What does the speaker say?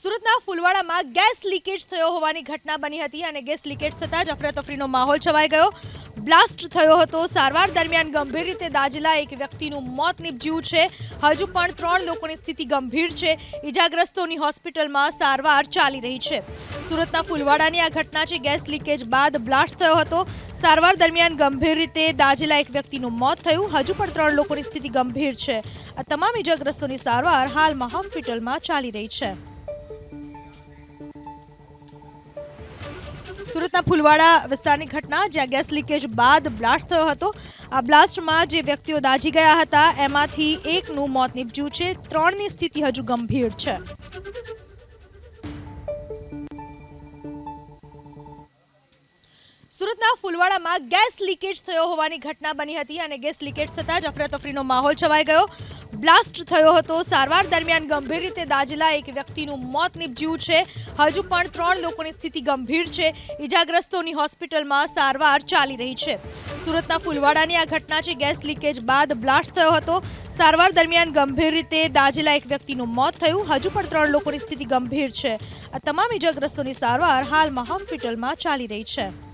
સુરતના ફુલવાડામાં gas leakage થયો હોવાની ઘટના બની હતી અને ગેસ લીકેજ થતાં જ અફરાતફરીનો માહોલ છવાઈ ગયો. બ્લાસ્ટ થયો હતો. સારવાર દરમિયાન ગંભીર રીતે દાજલા એક વ્યક્તિનું મોત નીપજ્યું છે. હજુ પણ ત્રણ લોકોની સ્થિતિ ગંભીર છે. ઈજાગ્રસ્તોની હોસ્પિટલમાં સારવાર ચાલી રહી છે. સુરતના ફુલવાડાની આ ઘટના છે. ગેસ લીકેજ બાદ બ્લાસ્ટ થયો હતો. સારવાર દરમિયાન ગંભીર રીતે દાજેલા એક વ્યક્તિનું મોત થયું. હજુ પણ ત્રણ લોકોની સ્થિતિ ગંભીર છે. આ તમામ ઈજાગ્રસ્તોની સારવાર હાલમાં હોસ્પિટલમાં ચાલી રહી છે. સુરતના ફુલવાડા વિસ્તારની ઘટના, જ્યાં ગેસ લીકેજ બાદ બ્લાસ્ટ થયો હતો. આ બ્લાસ્ટમાં જે વ્યક્તિઓ દાઝી ગયા હતા, એમાંથી એકનું મોત નીપજ્યું છે. ત્રણની સ્થિતિ હજુ ગંભીર છે. સુરતના ફુલવાડામાં ગેસ લીકેજ થયો હોવાની ઘટના બની હતી અને ગેસ લીકેજ થતાં જ અફરાતફરીનો માહોલ છવાઈ ગયો. બ્લાસ્ટ થયો હતો. સારવાર દરમિયાન ગંભીર રીતે દાજલા એક વ્યક્તિનું મોત નીપજ્યું છે. હજુ પણ ત્રણ લોકોની સ્થિતિ ગંભીર છે. ઈજાગ્રસ્તોની હોસ્પિટલમાં સારવાર ચાલી રહી છે. સુરતના ફુલવાડાની આ ઘટના છે. ગેસ લીકેજ બાદ બ્લાસ્ટ થયો હતો. સારવાર દરમિયાન ગંભીર રીતે દાજલા એક વ્યક્તિનું મોત થયું. હજુ પણ ત્રણ લોકોની સ્થિતિ ગંભીર છે. આ તમામ ઈજાગ્રસ્તોની સારવાર હાલમાં હોસ્પિટલમાં ચાલી રહી છે.